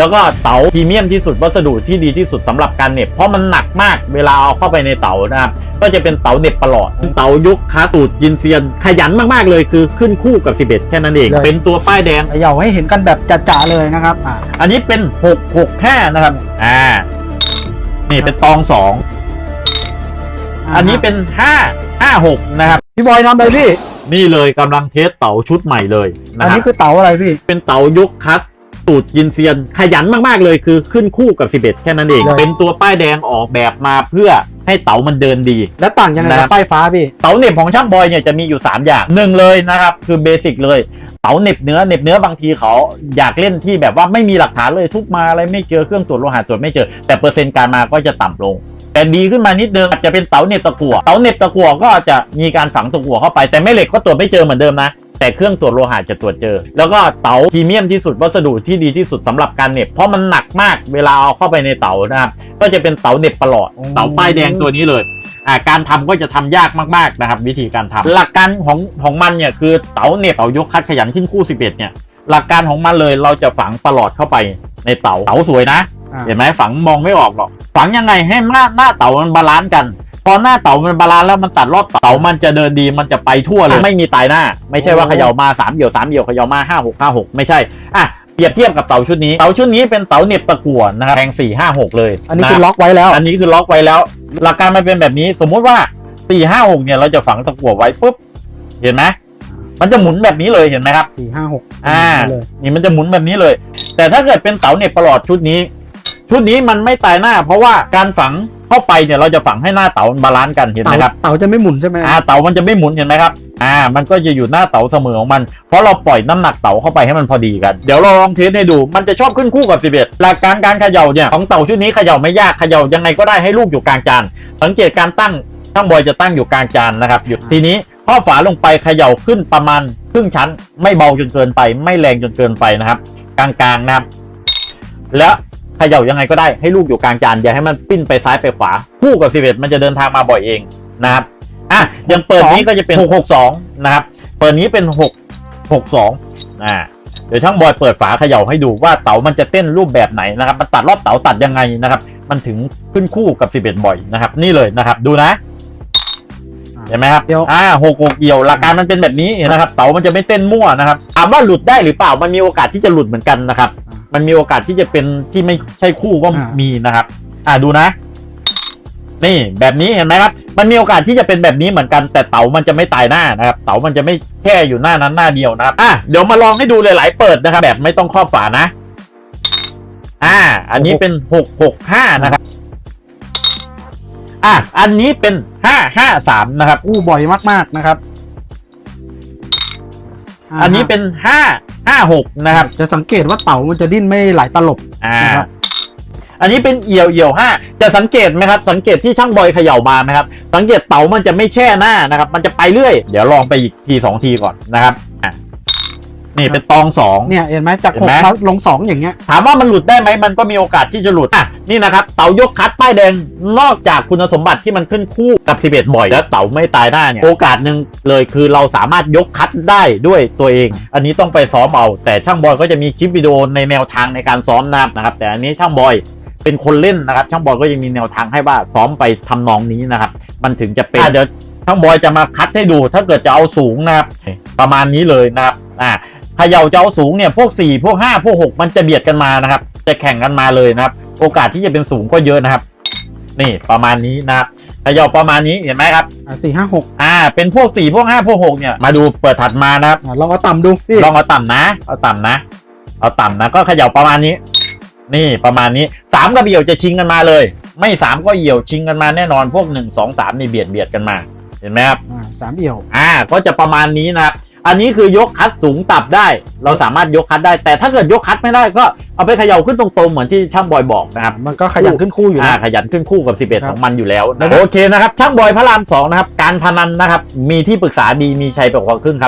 แล้วก็เต๋าพรีเมียมที่สุดวัสดุที่ดีที่สุดสำหรับการเหน็บเพราะมันหนักมากเวลาเอาเข้าไปในเต๋านะครับก็จะเป็นเต๋าเหน็บประหลอดเต๋ายุคคาตูดยินเซียนขยันมากๆเลยคือขึ้นคู่กับ 11 แค่นั้นเองเลยเป็นตัวป้ายแดงเขย่าให้เห็นกันแบบจ่าๆเลยนะครับอ่าอันนี้เป็น 665 นะครับอ่านี่เป็นตองสองอันนี้เป็น 5 56 นะครับพี่บอยทำอะไรพี่นี่เลยกำลังเทสเต๋าชุดใหม่เลยนะอันครันี้บคือเต๋าอะไรพี่ เป็นเต๋ายุคคัส ตูดยินเซียนขยันมากๆเลยคือขึ้นคู่กับ 11 แค่นั้นเองเลยเป็นตัวป้ายแดงออกแบบมาเพื่อให้เต๋ามันเดินดี แล้วต่างยังไงนะครักับบป้ายฟ้าพี่ เต๋าเหน็บของช่างบอยเนี่ยจะมีอยู่ 3 อย่างหนึ่งเลยนะครับ คือเบสิกเลย เต๋าเหน็บเนื้อเหน็บเนื้อบางทีเขาอยากเล่นที่แบบว่าไม่มีหลักฐานเลยทุบมาอะไรไม่เจอเครื่องตรวจโลหะตรวจไม่เจอ แต่เปอร์เซ็นต์การมาก็จะต่ำลงแต่ดีขึ้นมานิดนึงอาจจะเป็นเต๋าเหน็บตะกั่วเต๋าเหน็บตะกั่วก็จะมีการฝังตะกั่วเข้าไปแต่ไม่เหล็กก็ตรวจไม่เจอเหมือนเดิมนะ แต่เครื่องตรวจโลหะจะตรวจเจอ แล้วก็เต๋าพรีเมียมที่สุดวัสดุที่ดีที่สุดสำหรับการเหน็บเพราะมันหนักมากเวลาเอาเข้าไปในเต๋านะครับก็จะเป็นเต๋าเหน็บประหลอดอืมเต๋าป้ายแดงตัวนี้เลยอ่าการทำก็จะทำยากมากๆนะครับ วิธีการทำหลักการของของมันเนี่ยคือเต๋าเหน็บเต๋ายกคัดขยันขึ้นคู่ 11 เนี่ย หลักการของมันเลยเราจะฝังประหลอดเข้าไปในเต๋าเต๋าสวยนะอ่าเห็นไหมฝังมองไม่ออกหรอกฝังยังไงให้หน้าหน้าเต๋ามันบาลานซ์กันพ อหน้าเต๋ามันบาลานซ์แล้วมันตัดรอบเต๋ามันจะเดินดีมันจะไปทั่วเลยไม่มีตายหน้า ไม่ใช่ว่าเขย่ามาสามเหี่ยวสามเหี่ยวเขย่ามาห้าหกห้าหกไม่ใช่อะเปรียบเทียบกับเต๋าชุดนี้ เต๋าชุดนี้เป็นเต๋าเหน็บตะกั่วนะครับแรงสี่ห้าหกเลย อันนี้ะคือล็อกไว้แล้ว อันนี้คือล็อกไว้แล้ว หลักการมันเป็นแบบนี้ สมมุติว่าสี่ห้าหกเนี่ยเราจะฝังตะกั่วไว้ปุ๊บ เห็นไหมมันจะหมุนแบบนี้เลยเห็นไหมครับสี่ห้าหกอ่าเลยนี่มันจะหมุนแบบนี้เลย แต่ถ้าเกิดเป็นเต๋าเหน็บประหลอดชุดนี้ ชุดนี้มันไม่ตายหน้า เพราะว่าการฝัง เข้าไปเนี่ยเราจะฝังให้หน้าเต๋ามันบาลานซ์กันเห็นไหมเต๋าครับเต๋าจะไม่หมุนใช่ไหมอ่าเต๋ามันจะไม่หมุนเห็นไหมครับอ่า มันก็จะอยู่หน้าเต๋าเสมอของมัน เพราะเราปล่อยน้ำหนักเต๋าเข้าไปให้มันพอดีกัน เดี๋ยวเราลองเทสให้ดู มันจะชอบขึ้นคู่กับ 11 หลักการการเขย่าเนี่ยของเต่าชุดนี้เขย่าไม่ยาก เขย่ายังไงก็ได้ให้ลูกอยู่กลางจาน สังเกตการตั้งช่างบอยจะตั้งอยู่กลางจานนะครับอยู่ทีนี้พอฝาลงไปเขย่าขึ้นประมาณครึ่งชั้น ไม่เบาจนเกินไป ไม่แรงจนเกินไปนะครับ กลางๆนะครับ แล้ว เขย่ายังไงก็ได้ให้ลูกอยู่กลางจานอย่าให้มันปิ้นไปซ้ายไปขวา คู่กับ 11 มันจะเดินทางมาบ่อยเองนะครับอะยังเปิดนี้ก็จะเป็น 662 นะครับ เปิดนี้เป็น 662 อ่าเดี๋ยวช่างบอยเปิดฝาเขย่าให้ดูว่าเต๋ามันจะเต้นรูปแบบไหนนะครับ มันตัดรอบเต๋าตัดยังไงนะครับ มันถึงขึ้นคู่กับ 11 บ่อยนะครับ นี่เลยนะครับ ดูนะเห็นไหมครับเดี๋ยวอ่าหกหกเอี่ยวหลักการมันเป็นแบบนี้นะครับ เต๋ามันจะไม่เต้นมั่วนะครับถามว่าหลุดได้หรือเปล่ามันมีโอกาสที่จะหลุดเหมือนกันนะครับอ่า มันมีโอกาสที่จะเป็นที่ไม่ใช่คู่ก็อ่ามี มีนะครับ อ่าดูนะ นี่แบบนี้เห็นไหมครับ มันมีโอกาสที่จะเป็นแบบนี้เหมือนกัน แต่เต๋ามันจะไม่ตายหน้านะครับ เต๋ามันจะไม่แค่อยู่หน้านั้นหน้าเดียวนะครับอะเดี๋ยวมาลองให้ดูหลายๆเปิดนะครับ แบบไม่ต้องครอบฝานะ อ่า อันนี้เป็นหกหกห้านะครับ อะอันนี้เป็นห้าห้าสามนะครับ อู้บ่อยมากๆนะครับอันนี้เป็นห้า ห้าหกนะครับ จะสังเกตว่าเต๋ามันจะดิ้นไม่ไหลตลบอ่านะครับ อันนี้เป็นเอี่ยวเอี่ยวห้าจะสังเกตไหมครับ สังเกตที่ช่างบอยเขย่ามาไหมครับ สังเกตเต๋ามันจะไม่แช่หน้านะครับ มันจะไปเรื่อย เดี๋ยวลองไปอีกทีสองทีก่อนนะครับอะ นี่เป็นตองสอง เนี่ยเห็นไหมจากเห็หนกไหม มาลงสองอย่างเงี้ย ถามว่ามันหลุดได้ไหมมันก็มีโอกาสที่จะหลุดอะนี่นะครับ เต๋ายกคัดป้ายแดงนอกจากคุณสมบัติที่มันขึ้นคู่กับ 11 บ่อยแล้วเต๋าไม่ตายหน้าเนี่ยโอกาสหนึ่งเลยคือเราสามารถยกคัดได้ด้วยตัวเอง อันนี้ต้องไปซ้อมเอา แต่ช่างบอยก็จะมีคลิปวิดีโอในแนวทางในการซ้อมนะครับ แต่อันนี้ช่างบอยเป็นคนเล่นนะครับ ช่างบอยก็ยังมีแนวทางให้ว่าซ้อมไปทำนองนี้นะครับ มันถึงจะเป็นอะเดี๋ยวช่างบอยจะมาคัดให้ดู ถ้าเกิดจะเอาสูงนะครับประมาณนี้เลยนะครับอ่าเขย่าจะเอาสูงเนี่ยพวก 4 พวก 5 พวก 6 มันจะเบียดกันมานะครับ จะแข่งกันมาเลยนะครับ โอกาสที่จะเป็นสูงก็เยอะนะครับ นี่ประมาณนี้นะครับเขย่าประมาณนี้เห็นไหมครับอ่าสี่ห้าหกอ่าเป็นพวก 4 พวก 5 พวก 6 เนี่ยมาดูเปิดถัดมานะครับอ่าลองเอาต่ำดูพี่ลองเอาต่ำนะ เอาต่ำนะ เอาต่ำนะก็เขย่าประมาณนี้ นี่ประมาณนี้สามกับเอี่ยวจะชิงกันมาเลย ไม่สามก็เอี่ยวชิงกันมาแน่นอนพวกหนึ่งสองสามนี่เบียดเบียดกันมาเห็นไหมครับอ่าสามเอี่ยว อ่า ก็จะประมาณนี้นะครับ อันนี้คือยกคัดสูงตับได้ เราสามารถยกคัดได้ แต่ถ้าเกิดยกคัดไม่ได้ก็เอาไปเขย่าขึ้นตรงๆ เหมือนที่ช่างบอยบอกนะครับ มันก็ขยันขึ้นคู่อยู่อ่านะ ขยันขึ้นคู่กับครั11บของมันอยู่แล้วนะนะครับโอเคนะครับ ช่างบอยพระรามสองนะครับ การพนันนะครับ มีที่ปรึกษาดีมีชัยไปกว่าครึ่งครับ